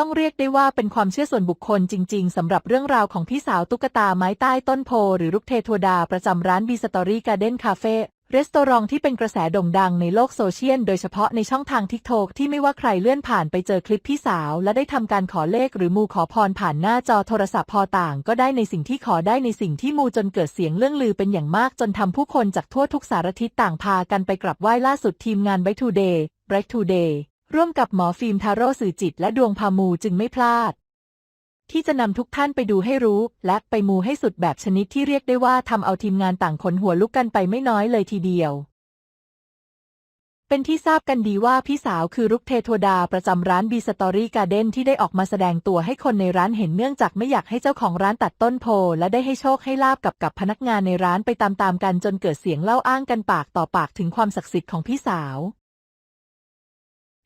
ต้องเรียกได้ว่าเป็นความเชื่อส่วนบุคคลจริง ๆสำหรับเรื่องราวของพี่สาวตุ๊กตาไม้ใต้ต้นโพหรือลูกเทโทดาประจำร้านบีสตอรี่การ์เด้นคาเฟ่รีสตอรองที่เป็นกระแสโด่งดังในโลกโซเชียลโดยเฉพาะในช่องทางทิกโตกที่ไม่ว่าใครเลื่อนผ่านไปเจอคลิปพี่สาว และได้ทำการขอเลขหรือมูขอพรผ่านหน้าจอโทรศัพท์พอต่าง ก็ได้ในสิ่งที่ขอได้ในสิ่งที่มูจนเกิดเสียงเรื่องลือเป็นอย่างมากจนทำผู้คนจากทั่วทุกสารทิศต่างพากันไปกราบไหว้ล่าสุดทีมงานไบทูเดย์ Break Today ร่วมกับหมอฟิล์มทาโร่สื่อจิตและดวงพามูจึงไม่พลาด ที่จะนำทุกท่านไปดูให้รู้ และไปมูให้สุดแบบชนิดที่เรียกได้ว่าทำเอาทีมงานต่างขนหัวลุกกันไปไม่น้อยเลยทีเดียว เป็นที่ทราบกันดีว่าพี่สาวคือรุกเทโทดาประจำร้านบีสตอรี่การ์เด้นที่ได้ออกมาแสดงตัวให้คนในร้านเห็นเนื่องจากไม่อยากให้เจ้าของร้านตัดต้นโพและได้ให้โชคให้ลาบกับกับพนักงานในร้านไปตามๆกันจนเกิดเสียงเล่าอ้างกันปากต่อปากถึงความศักดิ์สิทธิ์ของพี่สาว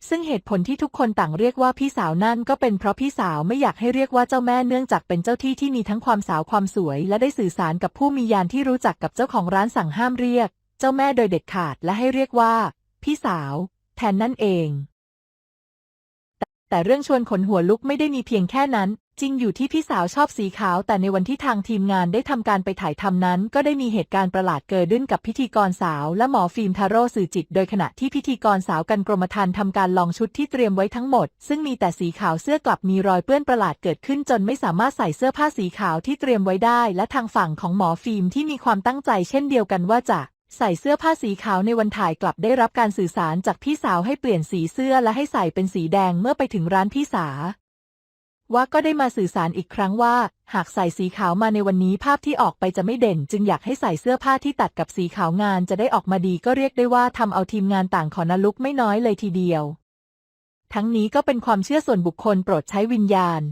ซึ่งเหตุผลที่ทุกคนต่างเรียกว่าพี่สาวนั่นก็เป็นเพราะพี่สาวไม่อยากให้เรียกว่าเจ้าแม่เนื่องจากเป็นเจ้าที่ที่มีทั้งความสาวความสวย และได้สื่อสารกับผู้มียานที่รู้จักกับเจ้าของร้านสั่งห้ามเรียก เจ้าแม่โดยเด็ดขาดและให้เรียกว่า พี่สาว แทนนั่นเอง แต่แต่เรื่องชวนขนหัวลุกไม่ได้มีเพียงแค่นั้น จริงอยู่ที่พี่สาวชอบสีขาว แต่ในวันที่ทางทีมงานได้ทำการไปถ่ายทำนั้น ก็ได้มีเหตุการณ์ประหลาดเกิดขึ้นกับพิธีกรสาว และหมอฟิล์มทาโร่สื่อจิต โดยขณะที่พิธีกรสาวกันกรมธรรม์ทำการลองชุดที่เตรียมไว้ทั้งหมด ซึ่งมีแต่สีขาวเสื้อกลับมีรอยเปื้อนประหลาดเกิดขึ้น จนไม่สามารถใส่เสื้อผ้าสีขาวที่เตรียมไว้ได้ และทางฝั่งของหมอฟิล์มที่มีความตั้งใจ เช่นเดียวกันว่าจะใส่เสื้อผ้าสีขาวในวันถ่ายกลับได้รับการสื่อสารจากพี่สาวให้เปลี่ยนสีเสื้อและให้ใส่เป็นสีแดงเมื่อไปถึงร้านพี่สา ว่าก็ได้มาสื่อสารอีกครั้งว่า หากใส่สีขาวมาในวันนี้ภาพที่ออกไปจะไม่เด่น จึงอยากให้ใส่เสื้อผ้าที่ตัดกับสีขาวงานจะได้ออกมาดีก็เรียกได้ว่าทำเอาทีมงานต่างขอนลุกไม่น้อยเลยทีเดียว ทั้งนี้ก็เป็นความเชื่อส่วนบุคคลโปรดใช้วิญญาณ